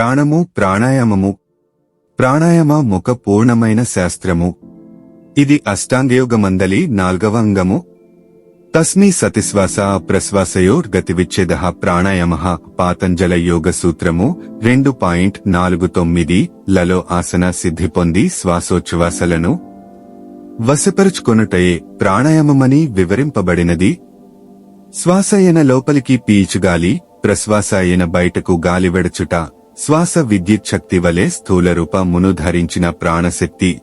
ప్రాణము ప్రాణాయామము. ప్రాణాయామ ముఖ పూర్ణమైన శాస్త్రము. ఇది అష్టాంగయోగమందలి నాల్గవ అంగము. తస్మీ సతిశ్వాస ప్రశ్వాసయోర్ గతివిచ్ఛేద ప్రాణాయామ పాతంజల యోగ సూత్రము రెండు పాయింట్ నాలుగు తొమ్మిది లలో ఆసన సిద్ధి పొంది శ్వాసోచ్ఛ్వాసలను వశపరుచుకొనుటయే ప్రాణాయామమని వివరింపబడినది. శ్వాస అయిన లోపలికి పీచుగాలి ప్రశ్వాస అయిన బయటకు గాలి వెడచుట. శ్వాస విద్యుత్ శక్తి వలె స్థూల రూపమును ధరించిన ప్రాణశక్తి.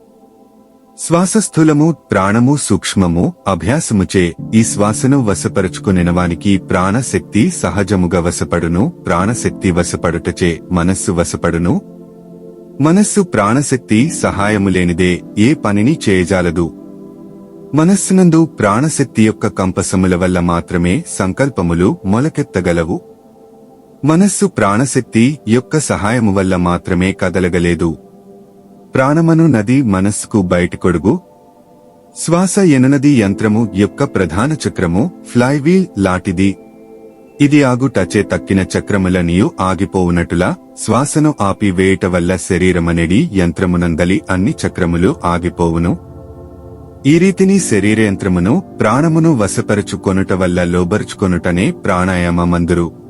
శ్వాస స్థూలము ప్రాణము సూక్ష్మము అభ్యాసముచే ఈ శ్వాసను వశపరుచుకునినవానికి ప్రాణశక్తి సహజముగా వశపడును ప్రాణశక్తి వశపడుటచే మనస్సు వశపడును. మనస్సు ప్రాణశక్తి సహాయము లేనిదే ఏ పనిని చేయజాలదు. మనస్సునందు ప్రాణశక్తి యొక్క కంపసముల వల్ల మాత్రమే సంకల్పములు మొలకెత్తగలవు. మనస్సు ప్రాణశక్తి యొక్క సహాయము వల్ల మాత్రమే కదలగలేదు. ప్రాణమను నది మనస్సుకు బయటకొడుగు. శ్వాస ఎననది యంత్రము యొక్క ప్రధాన చక్రము ఫ్లైవీల్ లాటిది. ఇది ఆగుటచే తక్కిన చక్రములనియు ఆగిపోవునటులా శ్వాసను ఆపివేయట వల్ల శరీరమనేది యంత్రమునందలి అన్ని చక్రములు ఆగిపోవును. ఈ రీతిని శరీరయంత్రమును ప్రాణమును వశపరుచుకొనుట వల్ల లోబరుచుకొనుటనే ప్రాణాయామమందురు.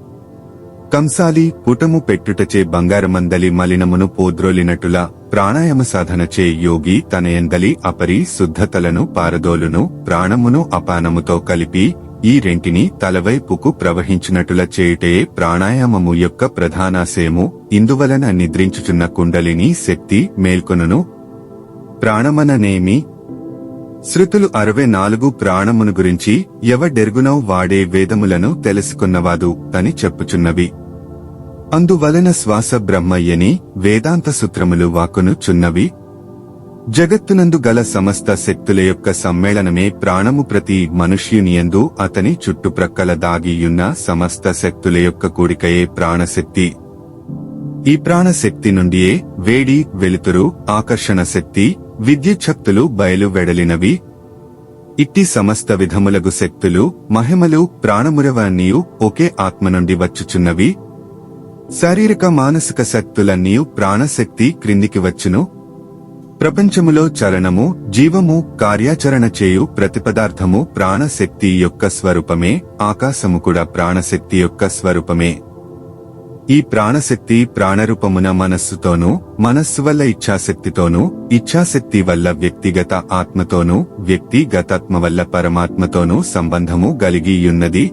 కంసాలి పుటము పెట్టుటచే బంగారమందలి మలినమును పోద్రోలినటుల ప్రాణాయామ సాధనచే యోగి తన ఎందలి అపరి శుద్ధతలను పారదోలును ప్రాణమును అపానముతో కలిపి ఈ రెంటిని తలవైపుకు ప్రవహించినటుల చేయుటే ప్రాణాయామము యొక్క ప్రధానాశయము. ఇందువలన నిద్రించుచున్న కుండలిని శక్తి మేల్కొనును. ప్రాణమననేమి శృతులు అరవై నాలుగు ప్రాణమును గురించి ఎవడెరుగునో వాడే వేదములను తెలుసుకున్నవాదు అని చెప్పుచున్నవి. అందువలన శ్వాస బ్రహ్మయ్యని వేదాంత సూత్రములు వాకును చున్నవి జగత్తునందు గల సమస్త శక్తుల యొక్క సమ్మేళనమే ప్రాణము ప్రతి మనుష్యునియందు అతని చుట్టుప్రక్కల దాగియున్న సమస్త శక్తుల యొక్క కూడికయే ప్రాణశక్తి. ఈ ప్రాణశక్తి నుండియే వేడి వెలుతురు ఆకర్షణ శక్తి విద్యుచ్ఛక్తులు బయలు వెడలినవి ఇట్టి సమస్త విధములగు శక్తులు మహిమలు ప్రాణమురవన్నీయు ఒకే ఆత్మ నుండి వచ్చుచున్నవి. శారీరక మానసిక శక్తులన్నీయు ప్రాణశక్తి క్రిందికి వచ్చును. ప్రపంచములో చలనము జీవము కార్యాచరణ చేయు ప్రతిపదార్థము ప్రాణశక్తి యొక్క స్వరూపమే ఆకాశము కూడా ప్రాణశక్తి యొక్క స్వరూపమే. ఈ ప్రాణశక్తి ప్రాణరూపమున మనస్సుతోనూ మనస్సు వల్ల ఇచ్ఛాశక్తితోనూ ఇచ్ఛాశక్తి వల్ల వ్యక్తిగత ఆత్మతోనూ వ్యక్తిగతాత్మ వల్ల పరమాత్మతోనూ సంబంధము కలిగియున్నది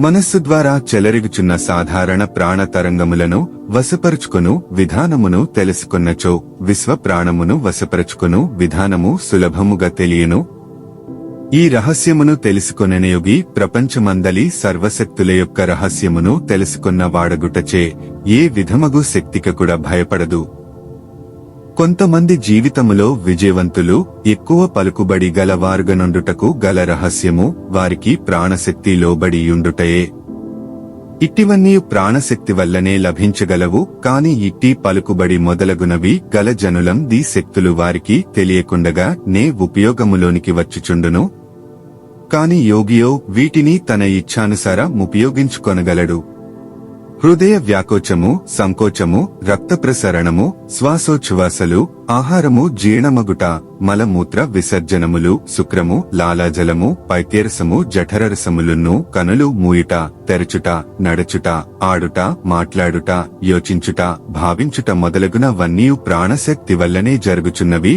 మనస్సు ద్వారా చెలరిగుచున్న సాధారణ ప్రాణ తరంగములను వశపరుచుకును విధానమును తెలుసుకున్నచో విశ్వ ప్రాణమును వశపరుచుకును విధానము సులభముగా తెలియను. ఈ రహస్యమును తెలుసుకొనెనయోగి ప్రపంచమందలి సర్వశక్తుల యొక్క రహస్యమును తెలుసుకున్న వాడగుటచే ఏ విధమగు శక్తిక కూడా భయపడదు. కొంతమంది జీవితములో విజయవంతులు ఎక్కువ పలుకుబడి గల వారుగనుండుటకు గల రహస్యము వారికి ప్రాణశక్తి లోబడియుండుటయే. ఇట్టివన్నీ ప్రాణశక్తి వల్లనే లభించగలవు కాని ఇట్టి పలుకుబడి మొదలగునవి గల జనులం ది శక్తులు వారికి తెలియకుండగా నే ఉపయోగములోనికి వచ్చుచుండును కాని యోగియో వీటిని తన ఇచ్ఛానుసారం ఉపయోగించుకొనగలడు హృదయ వ్యాకోచము సంకోచము రక్త ప్రసరణము శ్వాసోచ్ఛ్వాసలు ఆహారము జీర్ణమగుట మలమూత్ర విసర్జనములు శుక్రము లాలాజలము పైత్యరసము జఠరరసములున్ను కనులు మూయుట తెరచుట నడచుట ఆడుట మాట్లాడుట యోచించుట భావించుట మొదలగునవన్నీ ప్రాణశక్తి వల్లనే జరుగుచున్నవి.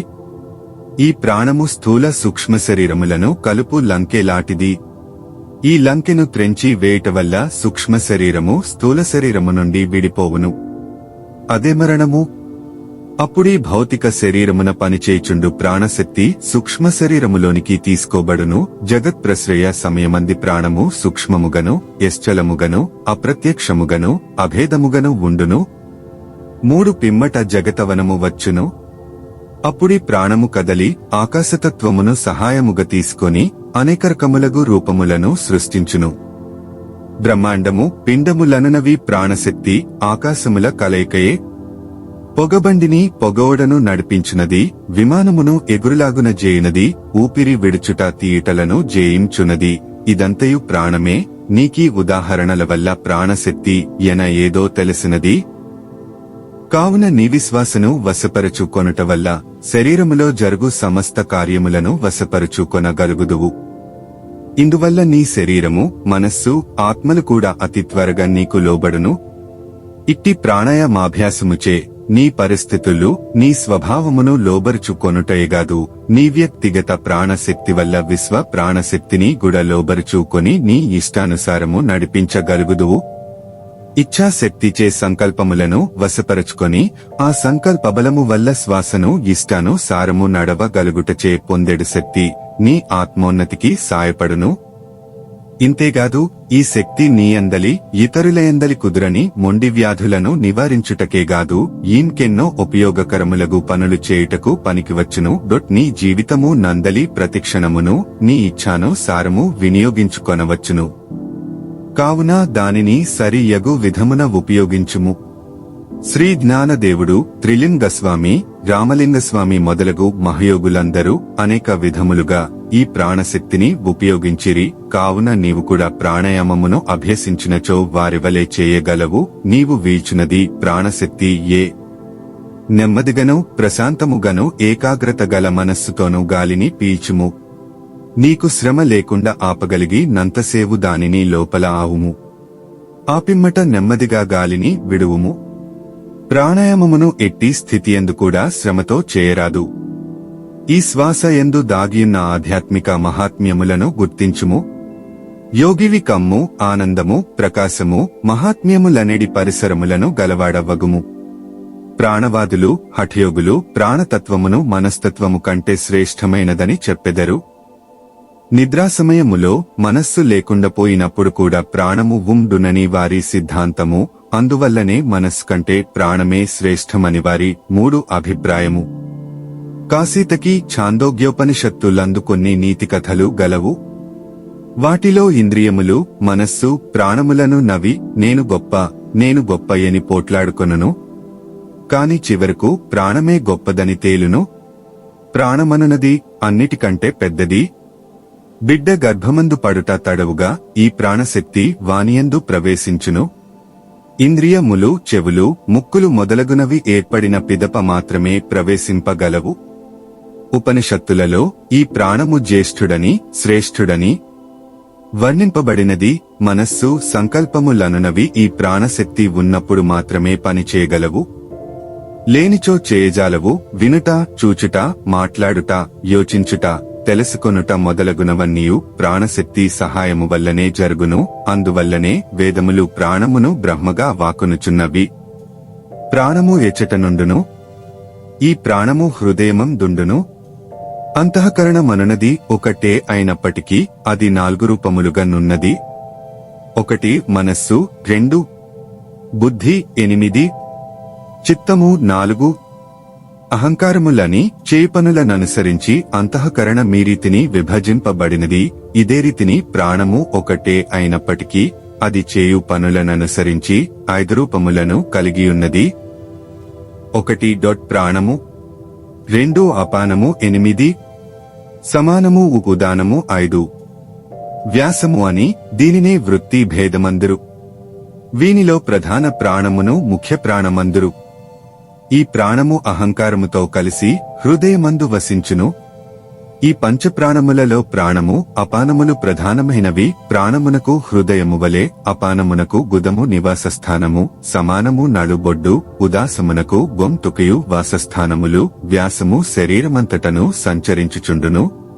ఈ ప్రాణము స్థూల సూక్ష్మ శరీరములను కలుపు లంకెలాంటిది ఈ లంకెను త్రెంచి వేయట వల్ల సూక్ష్మ శరీరము స్థూల శరీరము నుండి విడిపోవును. అదే మరణము? అప్పుడీ భౌతిక శరీరమున పనిచేయుచుండు ప్రాణశక్తి సూక్ష్మ శరీరములోనికి తీసుకోబడును. జగత్ ప్రశ్రయ సమయమంది ప్రాణము సూక్ష్మముగను ఎశ్చలముగను అప్రత్యక్షముగను అభేదముగను ఉండును. మూడు పిమ్మట జగతవనము వచ్చును. అప్పుడి ప్రాణము కదలి ఆకాశతత్వమును సహాయముగా తీసుకొని అనేక రకములగు రూపములను సృష్టించును. బ్రహ్మాండము పిండములననవి ప్రాణశక్తి ఆకాశముల కలయికయే. పొగబండిని పొగోడను నడిపించునది విమానమును ఎగురులాగున జేయునది ఊపిరి విడుచుట తీయటలను జయించునది. ఇదంతయు ప్రాణమే నీకీ ఉదాహరణల వల్ల ప్రాణశక్తి ఎన ఏదో తెలిసినది. కావున నీ విశ్వాసను వశపరచుకొనుట వల్ల శరీరములో జరుగు సమస్త కార్యములను వశపరుచుకొనగలుగుదువు. ఇందువల్ల నీ శరీరము మనస్సు ఆత్మలు కూడా అతి త్వరగా నీకు లోబడును. ఇట్టి ప్రాణాయామాభ్యాసముచే నీ పరిస్థితులు నీ స్వభావమును లోబరుచుకొనుటయేగాదు. నీ వ్యక్తిగత ప్రాణశక్తి వల్ల విశ్వ ప్రాణశక్తిని గుడ లోబరుచుకొని నీ ఇష్టానుసారము నడిపించగలుగుదువు. ఇచ్ఛాశక్తిచే సంకల్పములను వశపరచుకొని ఆ సంకల్ప బలము వల్ల శ్వాసను ఇష్టాను సారము నడవగలుగుటచే పొందెడు శక్తి నీ ఆత్మోన్నతికి సాయపడును. ఇంతేగాదు ఈ శక్తి నీ అందలి ఇతరుల ఎందలి కుదురని మొండి వ్యాధులను నివారించుటకేగాదు ఈన్కెన్నో ఉపయోగకరములగు పనులు చేయుటకు పనికివచ్చును. డొట్ నీ జీవితము నందలి ప్రతిక్షణమును నీ ఇచ్ఛాను సారము వినియోగించుకొనవచ్చును. కావున దానిని సరియగు విధమున ఉపయోగించుము. శ్రీ జ్ఞానదేవుడు త్రిలింగస్వామి రామలింగస్వామి మొదలగు మహయోగులందరూ అనేక విధములుగా ఈ ప్రాణశక్తిని ఉపయోగించిరి. కావున నీవు కూడా ప్రాణాయామమును అభ్యసించినచో వారివలే చేయగలవు. నీవు వీచునది ప్రాణశక్తి ఏ. నెమ్మదిగను ప్రశాంతముగను ఏకాగ్రత గల మనస్సుతోనూ గాలిని పీల్చుము. నీకు శ్రమ లేకుండా ఆపగలిగి నంతసేవు దానిని లోపల ఆవుము. ఆపిమ్మట నెమ్మదిగా గాలిని విడువుము. ప్రాణాయామమును ఎట్టి స్థితి ఎందు కూడా శ్రమతో చేయరాదు. ఈ శ్వాస ఎందు దాగియున్న ఆధ్యాత్మిక మహాత్మ్యములను గుర్తించుము. యోగివి కమ్ము ఆనందము ప్రకాశము మహాత్మ్యములనేడి పరిసరములను గలవాడవ్వగుము. ప్రాణవాదులు హఠయోగులు ప్రాణతత్వమును మనస్తత్వము కంటే శ్రేష్టమైనదని చెప్పెదరు. నిద్రా సమయములో మనస్సు లేకుండా పోయినప్పుడు కూడా ప్రాణము ఉండునని వారి సిద్ధాంతము. అందువల్లనే మనస్సు కంటే ప్రాణమే శ్రేష్టమని వారి మూడు అభిప్రాయము. కాశీతకి ఛాందోగ్యోపనిషత్తులందు కొన్ని నీతి కథలు గలవు. వాటిలో ఇంద్రియములు మనస్సు ప్రాణములను నవి నేను గొప్ప నేను గొప్పయని పోట్లాడుకొనను. కాని చివరకు ప్రాణమే గొప్పదని తేలును. ప్రాణమనునది అన్నిటికంటే పెద్దది బిడ్డ గర్భమందు పడుట తడవుగా ఈ ప్రాణశక్తి వానియందు ప్రవేశించును. ఇంద్రియములు చెవులు ముక్కులు మొదలగునవి ఏర్పడిన పిదప మాత్రమే ప్రవేశింపగలవు. ఉపనిషత్తులలో ఈ ప్రాణము జ్యేష్ఠుడని శ్రేష్ఠుడని వర్ణింపబడినది మనస్సు సంకల్పములనునవి ఈ ప్రాణశక్తి ఉన్నప్పుడు మాత్రమే పనిచేయగలవు. లేనిచో చేయజాలవు వినుట చూచుట మాట్లాడుట యోచించుట తెలుసుకొనుట మొదలగునవన్నీయు ప్రాణశక్తి సహాయము వల్లనే జరుగును అందువల్లనే వేదములు ప్రాణమును బ్రహ్మగా వాకునుచున్నవి. ప్రాణము ఎచ్చట నుండును ఈ ప్రాణము హృదయమం దుండును. అంతఃకరణమనునది ఒకటే అయినప్పటికీ అది నాలుగు రూపములుగా నున్నది. ఒకటి మనస్సు రెండు బుద్ధి ఎనిమిది చిత్తము నాలుగు అహంకారములని చేపనులననుసరించి అంతఃకరణ మీరీతిని విభజింపబడినది. ఇదే రీతిని ప్రాణము ఒకటే అయినప్పటికీ అది చేయు పనులననుసరించి ఐదు రూపములను కలిగియున్నది. ఒకటి డొట్ ప్రాణము రెండు అపానము ఎనిమిది సమానము ఉదానము ఐదు. వ్యాసము అని దీనినే వృత్తి భేదమందురు. వీనిలో ప్రధాన ప్రాణమును ముఖ్య ప్రాణమందురు. ఈ ప్రాణము అహంకారముతో కలిసి హృదయమందు వసించును. ఈ పంచప్రాణములలో ప్రాణము అపానములు ప్రధానమైనవి. ప్రాణమునకు హృదయము వలె అపానమునకు గుదము నివాసస్థానము. సమానము నడుబొడ్డు ఉదాసమునకు గొంతుకయు వాసస్థానములు. వ్యాసము శరీరమంతటను సంచరించుచుండును.